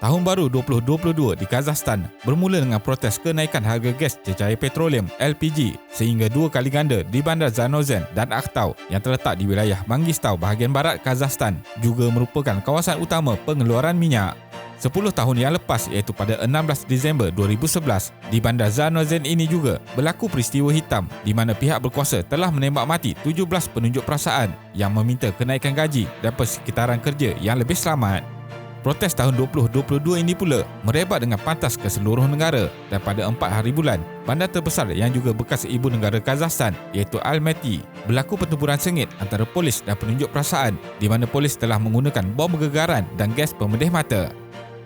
Tahun baru 2022 di Kazakhstan bermula dengan protes kenaikan harga gas cecair petroleum LPG sehingga dua kali ganda di bandar Zanozen dan Akhtau yang terletak di wilayah Mangistau bahagian barat Kazakhstan juga merupakan kawasan utama pengeluaran minyak. 10 tahun yang lepas iaitu pada 16 Disember 2011 di bandar Zanozen ini juga berlaku peristiwa hitam di mana pihak berkuasa telah menembak mati 17 penunjuk perasaan yang meminta kenaikan gaji dan persekitaran kerja yang lebih selamat. Protes tahun 2022 ini pula merebak dengan pantas ke seluruh negara dan pada 4 hari bulan, bandar terbesar yang juga bekas ibu negara Kazakhstan iaitu Almaty berlaku pertempuran sengit antara polis dan penunjuk perasaan di mana polis telah menggunakan bom gegaran dan gas pemedih mata.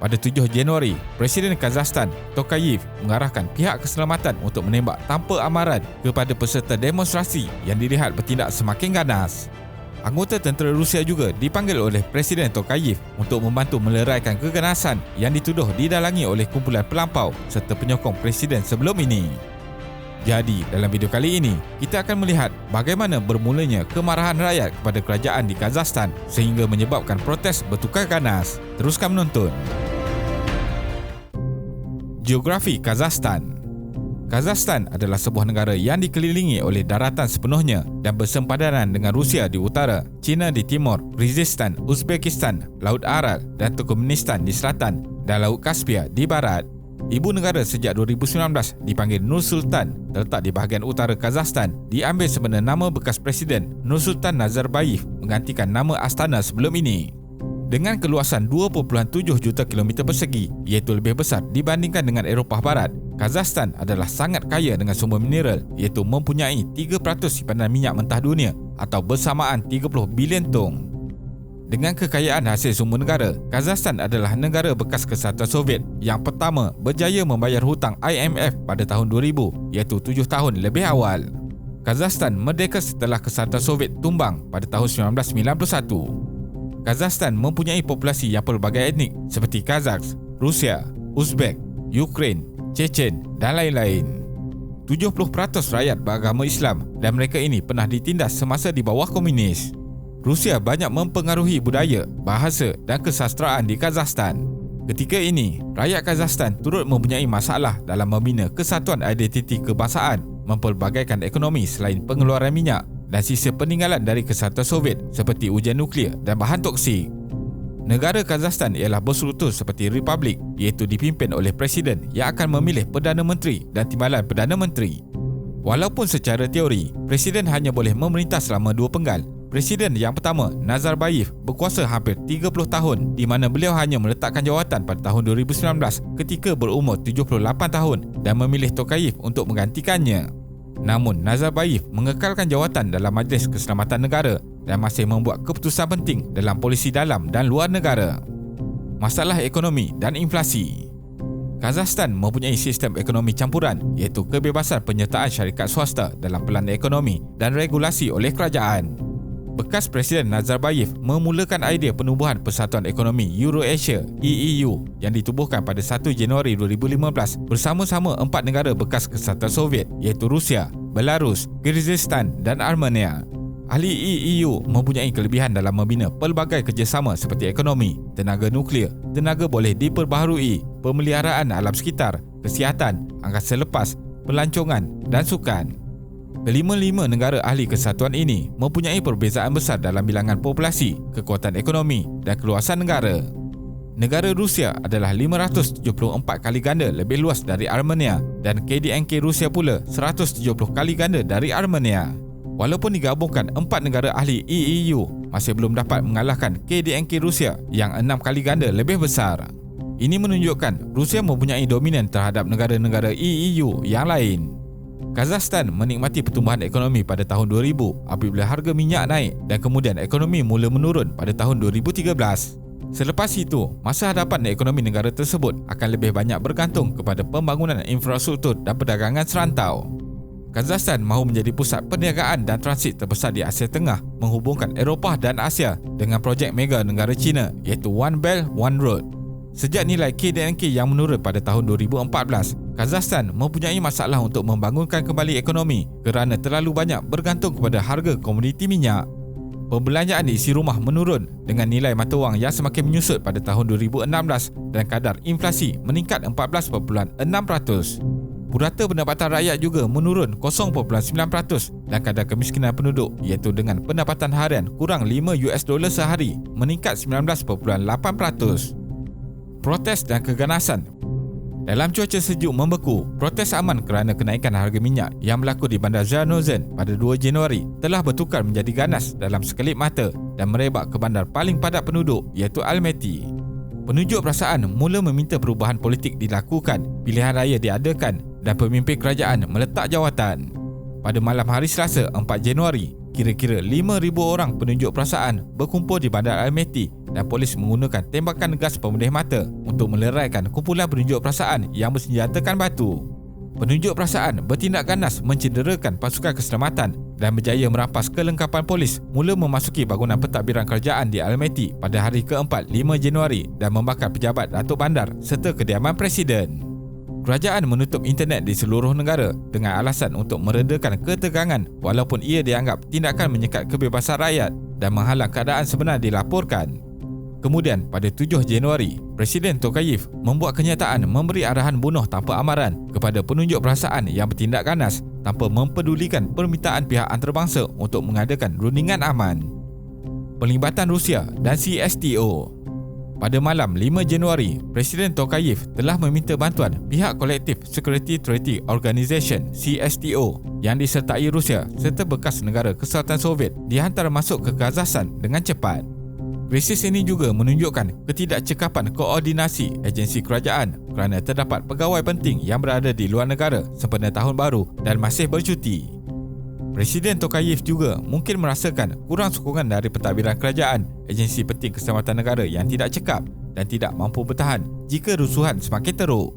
Pada 7 Januari, Presiden Kazakhstan Tokayev mengarahkan pihak keselamatan untuk menembak tanpa amaran kepada peserta demonstrasi yang dilihat bertindak semakin ganas. Anggota tentera Rusia juga dipanggil oleh Presiden Tokayev untuk membantu meleraikan keganasan yang dituduh didalangi oleh kumpulan pelampau serta penyokong Presiden sebelum ini. Jadi, dalam video kali ini, kita akan melihat bagaimana bermulanya kemarahan rakyat kepada kerajaan di Kazakhstan sehingga menyebabkan protes bertukar ganas. Teruskan menonton. Geografi Kazakhstan Kazakhstan adalah sebuah negara yang dikelilingi oleh daratan sepenuhnya dan bersempadanan dengan Rusia di utara, China di timur, Kyrgyzstan, Uzbekistan, Laut Aral dan Turkmenistan di selatan dan Laut Kaspia di barat. Ibu negara sejak 2019 dipanggil Nur Sultan terletak di bahagian utara Kazakhstan diambil sebenarnya nama bekas Presiden Nur Sultan Nazarbayev menggantikan nama Astana sebelum ini dengan keluasan 2.7 juta kilometer persegi iaitu lebih besar dibandingkan dengan Eropah Barat. Kazakhstan adalah sangat kaya dengan sumber mineral iaitu mempunyai 3% simpanan minyak mentah dunia atau bersamaan 30 bilion tong. Dengan kekayaan hasil sumber negara, Kazakhstan adalah negara bekas kesatuan Soviet yang pertama berjaya membayar hutang IMF pada tahun 2000 iaitu 7 tahun lebih awal. Kazakhstan merdeka setelah kesatuan Soviet tumbang pada tahun 1991. Kazakhstan mempunyai populasi yang pelbagai etnik seperti Kazaks, Rusia, Uzbek, Ukraine, Chechen dan lain-lain. 70% rakyat beragama Islam dan mereka ini pernah ditindas semasa di bawah komunis. Rusia banyak mempengaruhi budaya, bahasa dan kesastraan di Kazakhstan. Ketika ini, rakyat Kazakhstan turut mempunyai masalah dalam membina kesatuan identiti kebangsaan, mempelbagaikan ekonomi selain pengeluaran minyak dan sisa peninggalan dari kesatuan Soviet seperti ujian nuklear dan bahan toksik. Negara Kazakhstan ialah berstruktur seperti republik iaitu dipimpin oleh presiden yang akan memilih Perdana Menteri dan Timbalan Perdana Menteri. Walaupun secara teori, presiden hanya boleh memerintah selama dua penggal, Presiden yang pertama, Nazarbayev, berkuasa hampir 30 tahun di mana beliau hanya meletakkan jawatan pada tahun 2019 ketika berumur 78 tahun dan memilih Tokayev untuk menggantikannya. Namun Nazarbayev mengekalkan jawatan dalam Majlis Keselamatan Negara dan masih membuat keputusan penting dalam polisi dalam dan luar negara. Masalah ekonomi dan inflasi Kazakhstan mempunyai sistem ekonomi campuran iaitu kebebasan penyertaan syarikat swasta dalam pelan ekonomi dan regulasi oleh kerajaan. Bekas Presiden Nazarbayev memulakan idea penubuhan Persatuan Ekonomi Eurasia EEU yang ditubuhkan pada 1 Januari 2015 bersama-sama empat negara bekas kesatuan Soviet iaitu Rusia, Belarus, Kyrgyzstan dan Armenia. Ahli EEU mempunyai kelebihan dalam membina pelbagai kerjasama seperti ekonomi, tenaga nuklear, tenaga boleh diperbaharui, pemeliharaan alam sekitar, kesihatan, angkasa lepas, pelancongan dan sukan. Kelima-lima negara ahli kesatuan ini mempunyai perbezaan besar dalam bilangan populasi, kekuatan ekonomi dan keluasan negara. Negara Rusia adalah 574 kali ganda lebih luas dari Armenia dan KDNK Rusia pula 170 kali ganda dari Armenia. Walaupun digabungkan empat negara ahli EEU masih belum dapat mengalahkan KDNK Rusia yang enam kali ganda lebih besar. Ini menunjukkan Rusia mempunyai dominan terhadap negara-negara EEU yang lain. Kazakhstan menikmati pertumbuhan ekonomi pada tahun 2000 apabila harga minyak naik dan kemudian ekonomi mula menurun pada tahun 2013. Selepas itu, masa hadapan ekonomi negara tersebut akan lebih banyak bergantung kepada pembangunan infrastruktur dan perdagangan serantau. Kazakhstan mahu menjadi pusat perniagaan dan transit terbesar di Asia Tengah menghubungkan Eropah dan Asia dengan projek mega negara China iaitu One Belt One Road. Sejak nilai KDNK yang menurun pada tahun 2014, Kazakhstan mempunyai masalah untuk membangunkan kembali ekonomi kerana terlalu banyak bergantung kepada harga komoditi minyak. Perbelanjaan di isi rumah menurun dengan nilai mata wang yang semakin menyusut pada tahun 2016 dan kadar inflasi meningkat 14.6%. Purata pendapatan rakyat juga menurun 0.9% dan kadar kemiskinan penduduk iaitu dengan pendapatan harian kurang 5 US dolar sehari meningkat 19.8%. Protes dan keganasan dalam cuaca sejuk membeku, protes aman kerana kenaikan harga minyak yang berlaku di bandar Zanozen pada 2 Januari telah bertukar menjadi ganas dalam sekelip mata dan merebak ke bandar paling padat penduduk iaitu Almaty. Penunjuk perasaan mula meminta perubahan politik dilakukan, pilihan raya diadakan dan pemimpin kerajaan meletak jawatan. Pada malam hari Selasa 4 Januari, kira-kira 5,000 orang penunjuk perasaan berkumpul di bandar Almaty dan polis menggunakan tembakan gas pemedih mata untuk meleraikan kumpulan penunjuk perasaan yang bersenjatakan batu. Penunjuk perasaan bertindak ganas mencederakan pasukan keselamatan dan berjaya merampas kelengkapan polis mula memasuki bangunan pentadbiran kerajaan di Almaty pada hari keempat 5 Januari dan membakar pejabat Datuk Bandar serta kediaman Presiden. Kerajaan menutup internet di seluruh negara dengan alasan untuk meredakan ketegangan walaupun ia dianggap tindakan menyekat kebebasan rakyat dan menghalang keadaan sebenar dilaporkan. Kemudian pada 7 Januari, Presiden Tokayev membuat kenyataan memberi arahan bunuh tanpa amaran kepada penunjuk perasaan yang bertindak ganas tanpa mempedulikan permintaan pihak antarabangsa untuk mengadakan rundingan aman. Pelibatan Rusia dan CSTO pada malam 5 Januari, Presiden Tokayev telah meminta bantuan pihak Collective Security Treaty Organization CSTO yang disertai Rusia serta bekas negara kesatuan Soviet dihantar masuk ke Kazakhstan dengan cepat. Krisis ini juga menunjukkan ketidakcekapan koordinasi agensi kerajaan kerana terdapat pegawai penting yang berada di luar negara sempena tahun baru dan masih bercuti. Presiden Tokayev juga mungkin merasakan kurang sokongan dari pentadbiran kerajaan, agensi penting keselamatan negara yang tidak cekap dan tidak mampu bertahan jika rusuhan semakin teruk.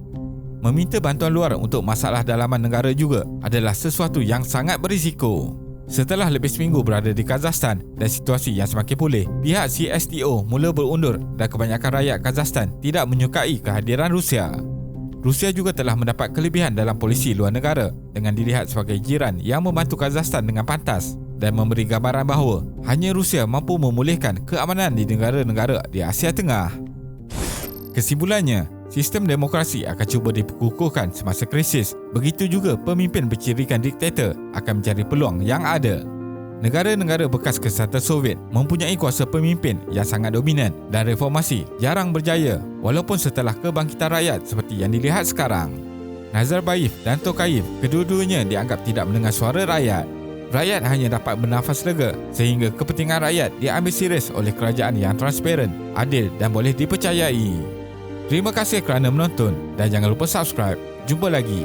Meminta bantuan luar untuk masalah dalaman negara juga adalah sesuatu yang sangat berisiko. Setelah lebih seminggu berada di Kazakhstan dan situasi yang semakin pulih, pihak CSTO mula berundur dan kebanyakan rakyat Kazakhstan tidak menyukai kehadiran Rusia. Rusia juga telah mendapat kelebihan dalam polisi luar negara dengan dilihat sebagai jiran yang membantu Kazakhstan dengan pantas dan memberi gambaran bahawa hanya Rusia mampu memulihkan keamanan di negara-negara di Asia Tengah. Kesimpulannya, sistem demokrasi akan cuba dikukuhkan semasa krisis. Begitu juga pemimpin bercirikan diktator akan mencari peluang yang ada. Negara-negara bekas kesatuan Soviet mempunyai kuasa pemimpin yang sangat dominan dan reformasi jarang berjaya walaupun setelah kebangkitan rakyat seperti yang dilihat sekarang. Nazarbayev dan Tokayev kedua-duanya dianggap tidak mendengar suara rakyat. Rakyat hanya dapat bernafas lega sehingga kepentingan rakyat diambil serius oleh kerajaan yang transparan, adil dan boleh dipercayai. Terima kasih kerana menonton dan jangan lupa subscribe. Jumpa lagi.